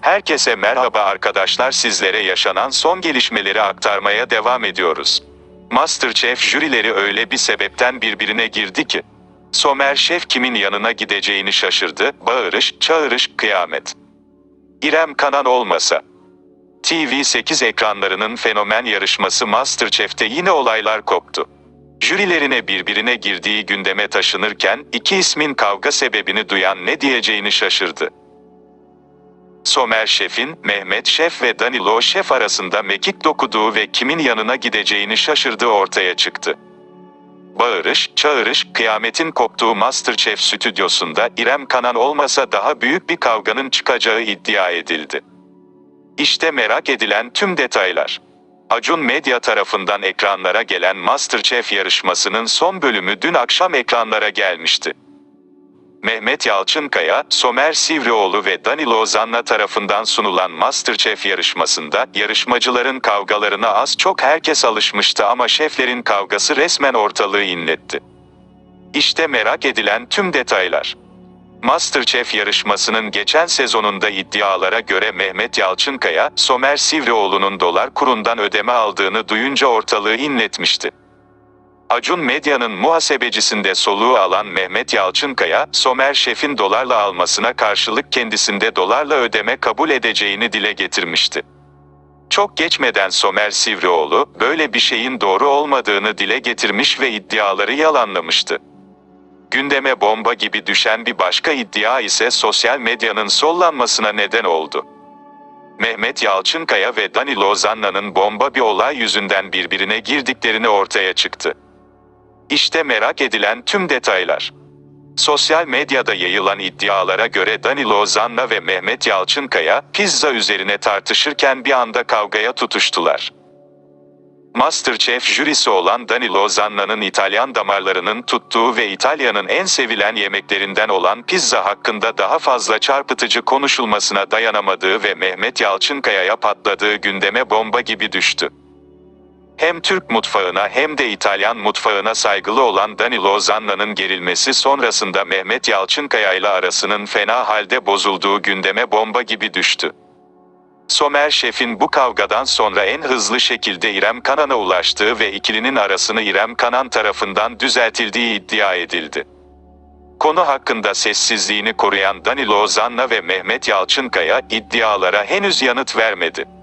Herkese merhaba arkadaşlar sizlere yaşanan son gelişmeleri aktarmaya devam ediyoruz. Masterchef jürileri öyle bir sebepten birbirine girdi ki. Somer Şef kimin yanına gideceğini şaşırdı, bağırış, çağırış, kıyamet. İrem Kanan olmasa. TV8 ekranlarının fenomen yarışması Masterchef'te yine olaylar koptu. Jürilerine birbirine girdiği gündeme taşınırken iki ismin kavga sebebini duyan ne diyeceğini şaşırdı. Somer Şef'in, Mehmet Şef ve Danilo Şef arasında mekik dokuduğu ve kimin yanına gideceğini şaşırdığı ortaya çıktı. Bağırış, çağırış, kıyametin koptuğu Masterchef stüdyosunda İrem Kanan olmasa daha büyük bir kavganın çıkacağı iddia edildi. İşte merak edilen tüm detaylar. Acun Medya tarafından ekranlara gelen Masterchef yarışmasının son bölümü dün akşam ekranlara gelmişti. Mehmet Yalçınkaya, Somer Sivrioğlu ve Danilo Zanna tarafından sunulan Masterchef yarışmasında yarışmacıların kavgalarına az çok herkes alışmıştı ama şeflerin kavgası resmen ortalığı inletti. İşte merak edilen tüm detaylar. Masterchef yarışmasının geçen sezonunda iddialara göre Mehmet Yalçınkaya, Somer Sivrioğlu'nun dolar kurundan ödeme aldığını duyunca ortalığı inletmişti. Acun Medya'nın muhasebecisinde soluğu alan Mehmet Yalçınkaya, Somer Şef'in dolarla almasına karşılık kendisinde dolarla ödeme kabul edeceğini dile getirmişti. Çok geçmeden Somer Sivrioğlu, böyle bir şeyin doğru olmadığını dile getirmiş ve iddiaları yalanlamıştı. Gündeme bomba gibi düşen bir başka iddia ise sosyal medyanın sollanmasına neden oldu. Mehmet Yalçınkaya ve Danilo Zanna'nın bomba bir olay yüzünden birbirine girdiklerini ortaya çıktı. İşte merak edilen tüm detaylar. Sosyal medyada yayılan iddialara göre Danilo Zanna ve Mehmet Yalçınkaya, pizza üzerine tartışırken bir anda kavgaya tutuştular. Masterchef jürisi olan Danilo Zanna'nın İtalyan damarlarının tuttuğu ve İtalya'nın en sevilen yemeklerinden olan pizza hakkında daha fazla çarpıtıcı konuşulmasına dayanamadığı ve Mehmet Yalçınkaya'ya patladığı gündeme bomba gibi düştü. Hem Türk mutfağına hem de İtalyan mutfağına saygılı olan Danilo Zanna'nın gerilmesi sonrasında Mehmet Yalçınkaya ile arasının fena halde bozulduğu gündeme bomba gibi düştü. Somer Şef'in bu kavgadan sonra en hızlı şekilde İrem Kanan'a ulaştığı ve ikilinin arasını İrem Kanan tarafından düzeltildiği iddia edildi. Konu hakkında sessizliğini koruyan Danilo Zanna ve Mehmet Yalçınkaya iddialara henüz yanıt vermedi.